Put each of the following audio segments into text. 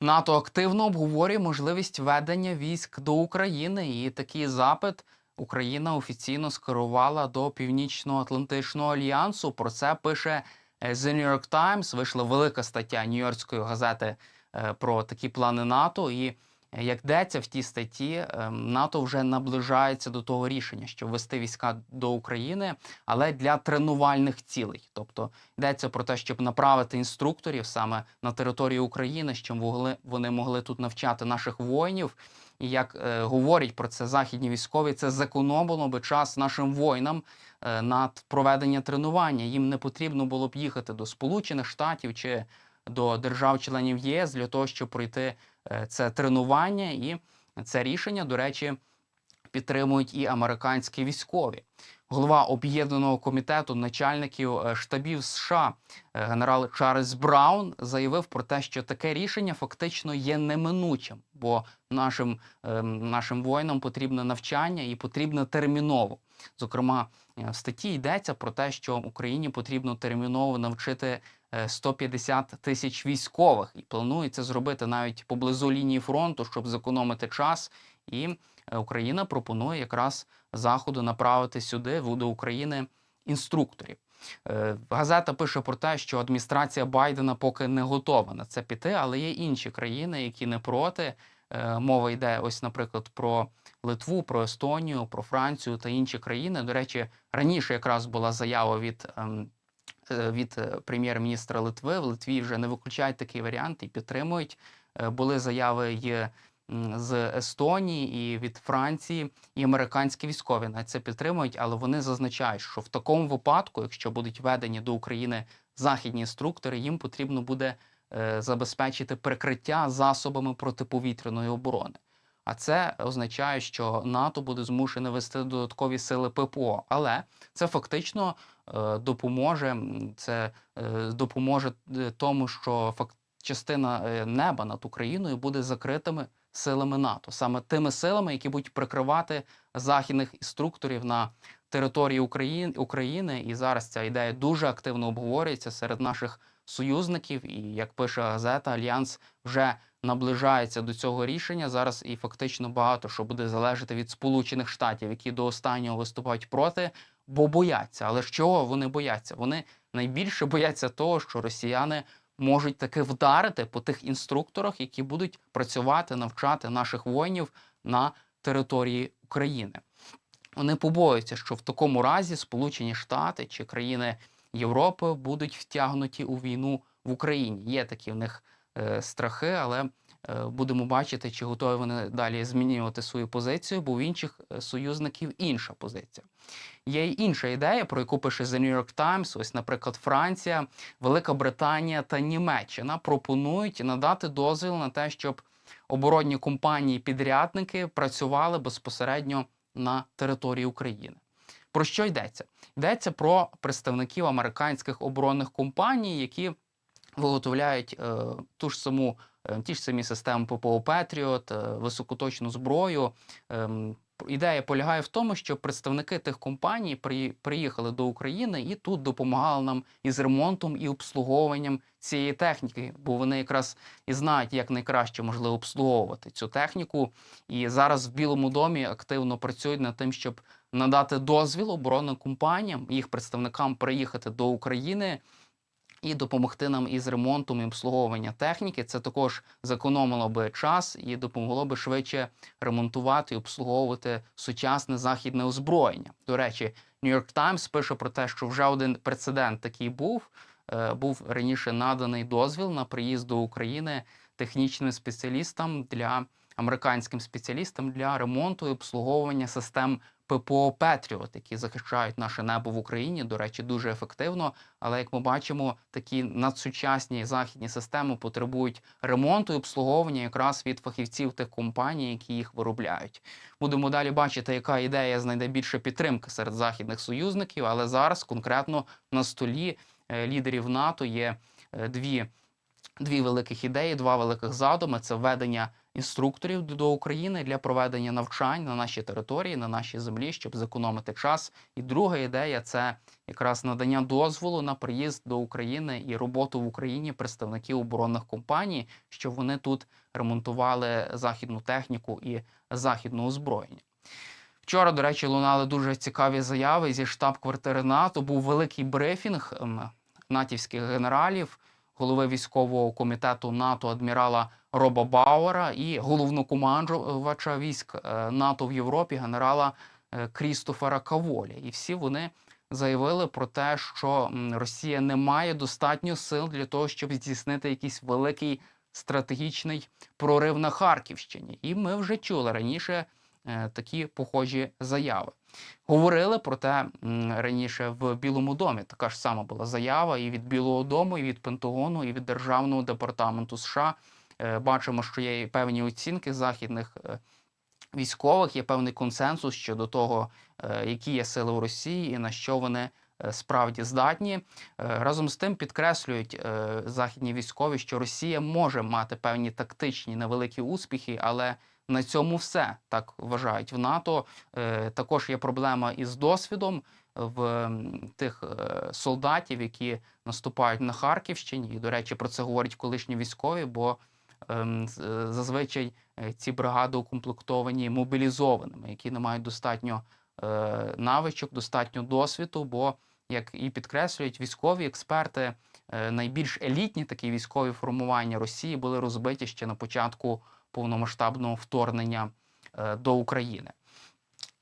НАТО активно обговорює можливість ведення військ до України, і такий запит Україна офіційно скерувала до Північно-Атлантичного альянсу. Про це пише е, The New York Times. Вийшла велика стаття Нью-Йоркської газети е, про такі плани НАТО. І як йдеться в тій статті, е, НАТО вже наближається до того рішення, щоб вести війська до України, але для тренувальних цілей. Тобто йдеться про те, щоб направити інструкторів саме на територію України, щоб вони могли тут навчати наших воїнів. І як е, говорять про це західні військові, це зекономило би час нашим воїнам е, на проведення тренування. Їм не потрібно було б їхати до Сполучених Штатів чи до держав-членів ЄС для того, щоб пройти е, це тренування. І це рішення, до речі, підтримують і американські військові. Голова об'єднаного комітету начальників е, штабів США е, генерал Чарльз Браун заявив про те, що таке рішення фактично є неминучим, бо нашим, ем, нашим воїнам потрібне навчання і потрібне терміново. Зокрема, е, в статті йдеться про те, що Україні потрібно терміново навчити е, 150 тисяч військових, і планується зробити навіть поблизу лінії фронту, щоб зекономити час. І е, Україна пропонує якраз заходу направити сюди до України інструкторів. Е, Газета пише про те, що адміністрація Байдена поки не готова на це піти, але є інші країни, які не проти. Е, Мова йде ось, наприклад, про Литву, про Естонію, про Францію та інші країни. До речі, раніше якраз була заява від. Е, Від е, прем'єр-міністра Литви в Литві вже не виключають такий варіант і підтримують. Е, Були заяви м, з Естонії і від Франції, і американські військові на це підтримують, але вони зазначають, що в такому випадку, якщо будуть введені до України західні інструктори, їм потрібно буде забезпечити прикриття засобами протиповітряної оборони. А це означає, що НАТО буде змушене вести додаткові сили ППО. Але це фактично е, допоможе. Це е, допоможе е, тому, що частина неба над Україною буде закритими силами НАТО, саме тими силами, які будуть прикривати західних інструкторів на території України, України. І зараз ця ідея дуже активно обговорюється серед наших союзників. І як пише газета, Альянс вже наближається до цього рішення. Зараз і фактично багато що буде залежати від Сполучених Штатів, які до останнього виступають проти, бо бояться. Але ж чого вони бояться? Вони найбільше бояться того, що росіяни можуть таки вдарити по тих інструкторах, які будуть працювати, навчати наших воїнів на території України. Вони побоюються, що в такому разі Сполучені Штати чи країни Європи будуть втягнуті у війну в Україні. Є такі в них страхи, але е, будемо бачити, чи готові вони далі змінювати свою позицію, бо в інших е, союзників інша позиція. Є й інша ідея, про яку пише The New York Times. Ось, наприклад, Франція, Велика Британія та Німеччина пропонують надати дозвіл на те, щоб оборонні компанії-підрядники працювали безпосередньо на території України. Про що йдеться? Йдеться про представників американських оборонних компаній, які виготовляють е, ту ж саму, е, ті ж самі системи ППО Петріот, високоточну зброю. Ем, Ідея полягає в тому, що представники тих компаній при, приїхали до України і тут допомагали нам із ремонтом і обслуговуванням цієї техніки, бо вони якраз і знають, як найкраще можливо обслуговувати цю техніку. І зараз в Білому домі активно працюють над тим, щоб надати дозвіл оборонним компаніям, їх представникам приїхати до України і допомогти нам із ремонтом і обслуговуванням техніки. Це також зекономило би час і допомогло би швидше ремонтувати і обслуговувати сучасне західне озброєння. До речі, York Times пише про те, що вже один прецедент такий був. Е, Був раніше наданий дозвіл на приїзд до України технічним спеціалістам для американським спеціалістам для ремонту і обслуговування систем ППО Петріот, які захищають наше небо в Україні. До речі, дуже ефективно. Але як ми бачимо, такі надсучасні західні системи потребують ремонту і обслуговування якраз від фахівців тих компаній, які їх виробляють. Будемо далі бачити, яка ідея знайде більше підтримки серед західних союзників. Але зараз конкретно на столі е, лідерів НАТО є е, дві дві великих ідеї, два великих задуми: це введення інструкторів до- України для проведення навчань на нашій території, на нашій землі, щоб зекономити час. І друга ідея це якраз надання дозволу на приїзд до України і роботу в Україні представників оборонних компаній, щоб вони тут ремонтували західну техніку і західне озброєння. Вчора, до речі, лунали дуже цікаві заяви зі штаб-квартири НАТО. Був великий брифінг ем, натівських генералів, голови військового комітету НАТО адмірала Роба Бауера і головнокомандувача військ е, НАТО в Європі генерала е, Крістофера Каволі. І всі вони заявили про те, що Росія не має достатньо сил для того, щоб здійснити якийсь великий стратегічний прорив на Харківщині. І ми вже чули раніше е, такі похожі заяви. Говорили про те раніше в Білому домі. Така ж сама була заява і від Білого Дому, і від Пентагону, і від Державного департаменту США. Е, Бачимо, що є певні оцінки західних е, військових, є певний консенсус щодо того, е, які є сили у Росії і на що вони справді здатні. Разом з тим підкреслюють західні військові, що Росія може мати певні тактичні невеликі успіхи, але на цьому все так вважають в НАТО. Е, Також є проблема із досвідом в м, тих е, солдатів, які наступають на Харківщині. І, до речі, про це говорять колишні військові, бо ем, е, зазвичай е, ці бригади укомплектовані мобілізованими, які не мають достатньо е, навичок, достатньо досвіду. Бо, як і підкреслюють військові експерти, е, найбільш елітні такі військові формування Росії були розбиті ще на початку повномасштабного вторгнення е, до України.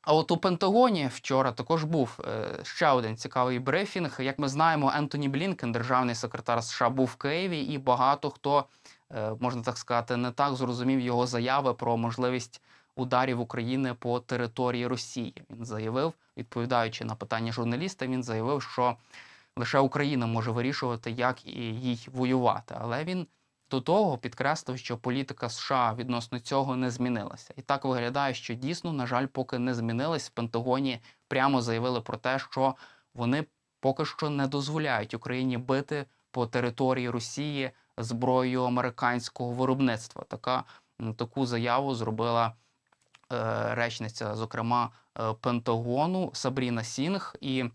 А от у Пентагоні вчора також був е, ще один цікавий брифінг. Як ми знаємо, Ентоні Блінкен, державний секретар США, був в Києві, і багато хто, е, можна так сказати, не так зрозумів його заяви про можливість ударів України по території Росії. Він заявив, відповідаючи на питання журналіста, він заявив, що лише Україна може вирішувати, як і їй воювати. Але він до того підкреслив, що політика США відносно цього не змінилася. І так виглядає, що дійсно, на жаль, поки не змінилась. В Пентагоні прямо заявили про те, що вони поки що не дозволяють Україні бити по території Росії зброєю американського виробництва. Така таку заяву зробила речниця, зокрема е, Пентагону Сабріна Сінг, і е,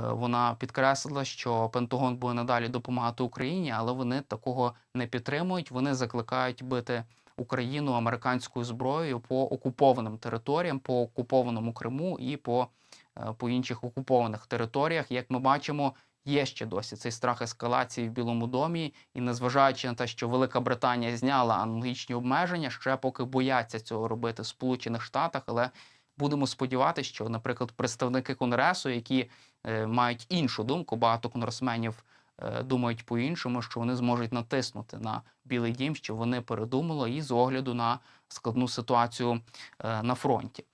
вона підкреслила, що Пентагон буде надалі допомагати Україні, але вони такого не підтримують. Вони закликають бити Україну американською зброєю по окупованим територіям, по окупованому Криму і по, е, по інших окупованих територіях. Як ми бачимо, є ще досі цей страх ескалації в Білому домі, і незважаючи на те, що Велика Британія зняла аналогічні обмеження, ще поки бояться цього робити в Сполучених Штатах, але будемо сподіватися, що, наприклад, представники конгресу, які е, мають іншу думку, багато конгресменів е, думають по-іншому, що вони зможуть натиснути на Білий Дім, що вони передумали, і з огляду на складну ситуацію е, на фронті.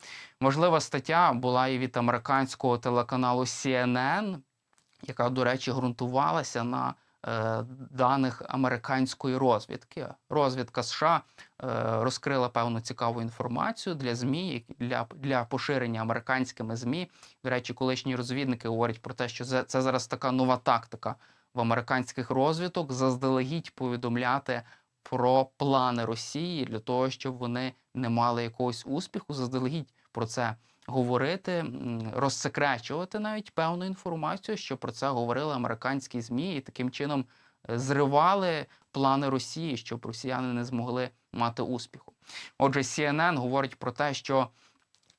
Важлива стаття була і від американського телеканалу CNN, яка, до речі, ґрунтувалася на е, даних американської розвідки. Розвідка США е, розкрила певну цікаву інформацію для ЗМІ, для, для поширення американськими ЗМІ. До речі, колишні розвідники говорять про те, що це зараз така нова тактика в американських розвідок заздалегідь повідомляти про плани Росії для того, щоб вони не мали якогось успіху, заздалегідь про це говорити, розсекречувати навіть певну інформацію, що про це говорили американські змі, і таким чином е, зривали плани Росії, щоб росіяни не змогли мати успіху. Отже, CNN говорить про те, що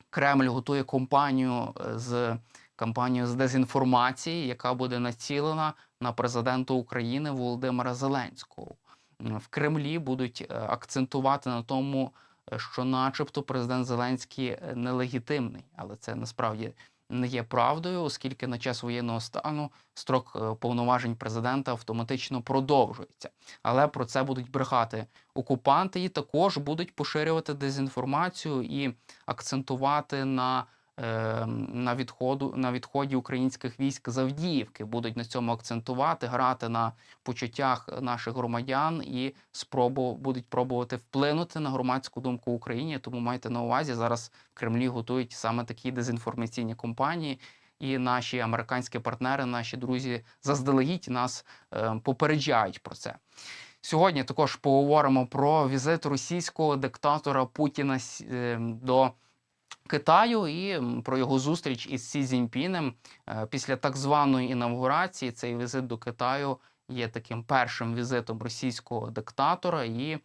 Кремль готує кампанію е, з кампанію з дезінформації, яка буде націлена на президента України Володимира Зеленського. В Кремлі будуть е, акцентувати на тому, що, начебто, президент Зеленський е, нелегітимний, але це насправді не є правдою, оскільки на час воєнного стану строк е, повноважень президента автоматично продовжується. Але про це будуть брехати окупанти і також будуть поширювати дезінформацію і акцентувати на, на, відходу, на відході українських військ з Авдіївки. Будуть на цьому акцентувати, грати на почуттях наших громадян і спробу будуть пробувати вплинути на громадську думку в Україні. Тому майте на увазі, зараз в Кремлі готують саме такі дезінформаційні кампанії. І наші американські партнери, наші друзі заздалегідь нас е, попереджають про це. Сьогодні також поговоримо про візит російського диктатора Путіна с- е, до Китаю і про його зустріч із Сі Цзіньпінем Е, після так званої інавгурації. Цей візит до Китаю є таким першим візитом російського диктатора, і е,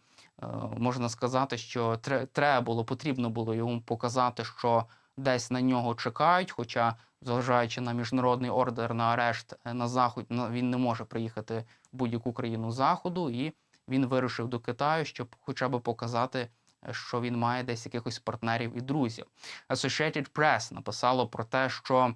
можна сказати, що треба було потрібно було йому показати, що десь на нього чекають. Хоча, зважаючи на міжнародний ордер на арешт е, на заход, він не може приїхати в будь-яку країну заходу, і він вирушив до Китаю, щоб хоча б показати, що він має десь якихось партнерів і друзів. Associated Press написало про те, що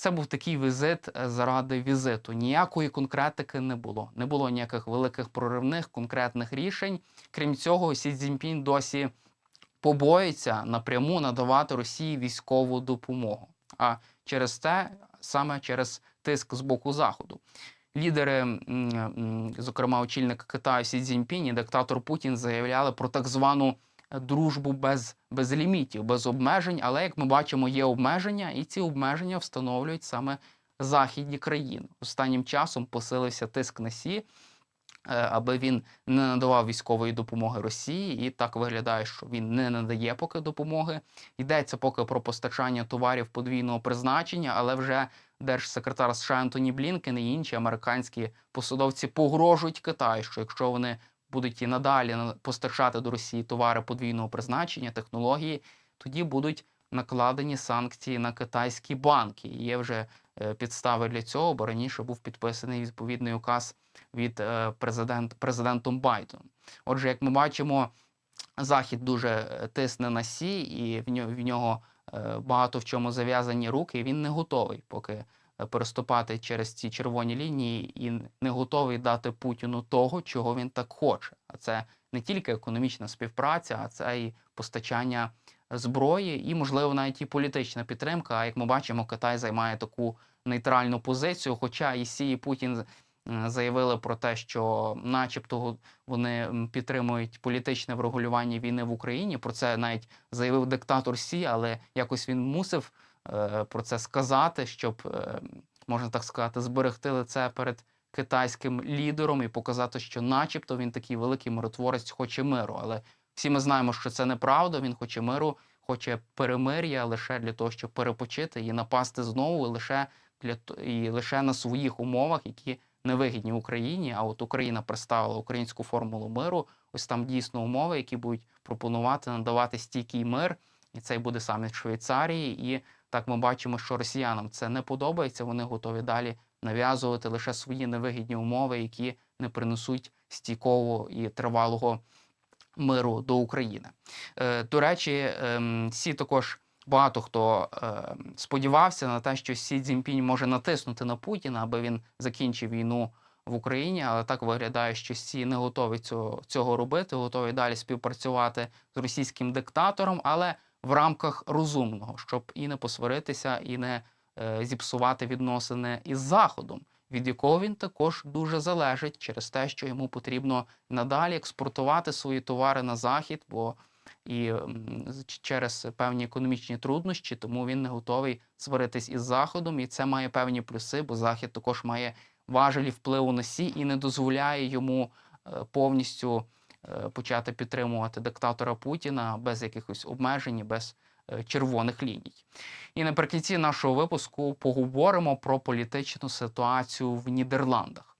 це був такий візит е, заради візиту. Ніякої конкретики не було. Не було ніяких великих проривних конкретних рішень. Крім цього, Сі Цзіньпінь досі побоїться напряму надавати Росії військову допомогу. А через це саме через тиск з боку Заходу. Лідери, зокрема, очільник Китаю Сі Цзіньпінь і диктатор Путін заявляли про так звану дружбу без, без лімітів, без обмежень. Але як ми бачимо, є обмеження, і ці обмеження встановлюють саме західні країни. Останнім часом посилився тиск на Сі, е, аби він не надавав військової допомоги Росії, і так виглядає, що він не надає поки допомоги. Йдеться поки про постачання товарів подвійного призначення, але вже держсекретар США Антоні Блінкен і інші американські посадовці погрожують Китаю, що якщо вони будуть і надалі на- постачати до Росії товари подвійного призначення, технології, тоді будуть накладені санкції на китайські банки. Є вже е, підстави для цього, бо раніше був підписаний відповідний указ від е, президент, президентом Байденом. Отже, як ми бачимо, Захід дуже е, тисне на сі, і в нього, багато в чому зав'язані руки, і він не готовий поки переступати через ці червоні лінії і не готовий дати Путіну того, чого він так хоче. А це не тільки економічна співпраця, а це і постачання зброї, і, можливо, навіть і політична підтримка. А як ми бачимо, Китай займає таку нейтральну позицію. Хоча і Сі, і Путін е, заявили про те, що, начебто, вони підтримують політичне врегулювання війни в Україні. Про це навіть заявив диктатор Сі, але якось він мусив е, про це сказати, щоб е, можна так сказати, зберегти лице перед китайським лідером і показати, що, начебто, він такий великий миротворець, хоче миру. Але всі ми знаємо, що це неправда. Він хоче миру, хоче перемир'я лише для того, щоб перепочити і напасти знову лише для і лише на своїх умовах, які невигідні Україні. А от Україна представила українську формулу миру. Ось там дійсно умови, які будуть пропонувати надавати стійкий мир, і це буде саміт Швейцарії. І так ми бачимо, що росіянам це не подобається. Вони готові далі нав'язувати лише свої невигідні умови, які не принесуть стійкого і тривалого миру до України. Е, До речі, ем, Сі також багато хто е, сподівався на те, що Сі Цзіньпінь може натиснути на Путіна, аби він закінчив війну в Україні, але так виглядає, що Сі не готові цього, цього робити, готові далі співпрацювати з російським диктатором, але в рамках розумного, щоб і не посваритися, і не е, зіпсувати відносини із Заходом, від якого він також дуже залежить через те, що йому потрібно надалі експортувати свої товари на захід, бо і через певні економічні труднощі, тому він не готовий сваритись із заходом, і це має певні плюси, бо захід також має важелі впливу на сі і не дозволяє йому е, повністю почати підтримувати диктатора Путіна без якихось обмежень, без е, червоних ліній. І наприкінці нашого випуску поговоримо про політичну ситуацію в Нідерландах.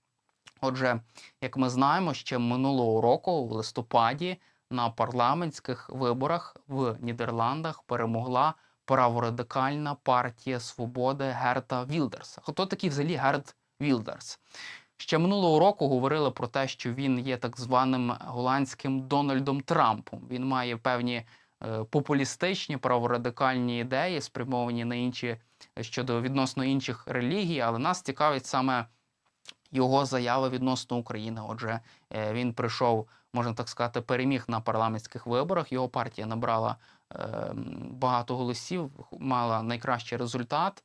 Отже, як ми знаємо, ще минулого року, в листопаді, на парламентських виборах в Нідерландах перемогла праворадикальна партія свободи Герта Вілдерса. Хто такий взагалі Герт Вілдерс? Ще минулого року говорили про те, що він є так званим голландським Дональдом Трампом. Він має певні е, популістичні праворадикальні ідеї, спрямовані на інші щодо відносно інших релігій, але нас цікавить саме його заяви відносно України. Отже, е, він прийшов, можна так сказати, переміг на парламентських виборах. Його партія набрала е, багато голосів, мала найкращий результат.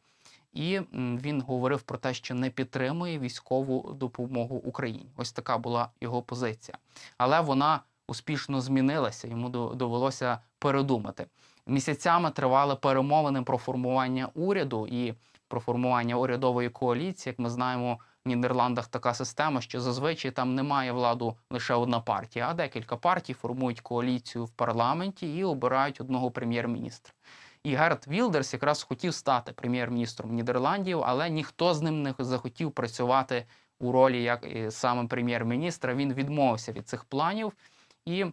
І він говорив про те, що не підтримує військову допомогу Україні. Ось така була його позиція. Але вона успішно змінилася. Йому довелося передумати. Місяцями тривали перемовини про формування уряду і про формування урядової коаліції. Як ми знаємо, в Нідерландах така система, що зазвичай там немає владу лише одна партія, а декілька партій формують коаліцію в парламенті і обирають одного прем'єр-міністра. І Герт Вілдерс якраз хотів стати прем'єр-міністром Нідерландів, але ніхто з ним не захотів працювати у ролі як саме прем'єр-міністра. Він відмовився від цих планів і.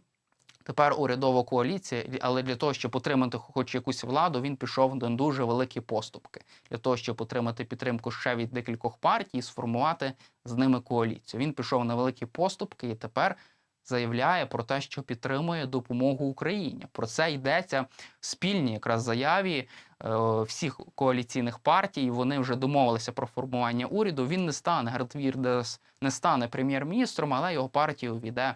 Тепер урядова коаліція, але для того, щоб отримати хоч якусь владу, він пішов на дуже великі поступки для того, щоб отримати підтримку ще від декількох партій і сформувати з ними коаліцію. Він пішов на великі поступки і тепер заявляє про те, що підтримує допомогу Україні. Про це йдеться в спільній якраз заяві е, всіх коаліційних партій. Вони вже домовилися про формування уряду. Він не стане Герт Вірдес не стане прем'єр-міністром, але його партія увійде е,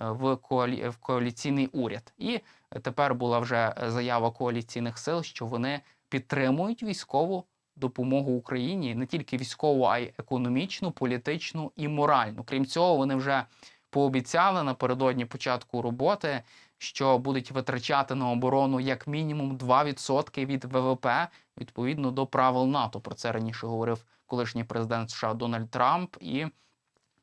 в, коалі... в коаліційний уряд. І тепер була вже заява коаліційних сил, що вони підтримують військову допомогу Україні не тільки військову, а й економічну, політичну і моральну. Крім цього, вони вже пообіцяли напередодні початку роботи, що будуть витрачати на оборону як мінімум 2% від ВВП відповідно до правил НАТО. Про це раніше говорив колишній президент США Дональд Трамп. І як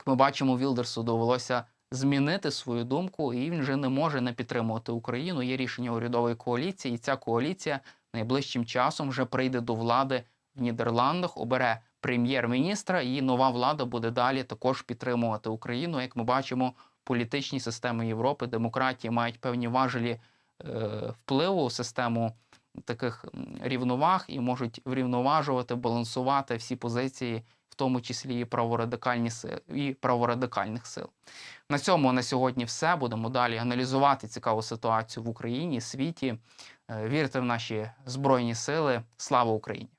ми бачимо, Вілдерсу довелося змінити свою думку, і він вже не може не підтримувати Україну. Є рішення урядової коаліції, і ця коаліція найближчим часом вже прийде до влади в Нідерландах, обере прем'єр-міністра, і нова влада буде далі також підтримувати Україну. Як ми бачимо, політичні системи Європи, демократії мають певні важелі е, впливу в систему таких рівноваг і можуть врівноважувати, балансувати всі позиції, в тому числі і праворадикальні сили і праворадикальних сил. На цьому на сьогодні все. Будемо далі аналізувати цікаву ситуацію в Україні, світі. Е, Вірте в наші збройні сили. Слава Україні!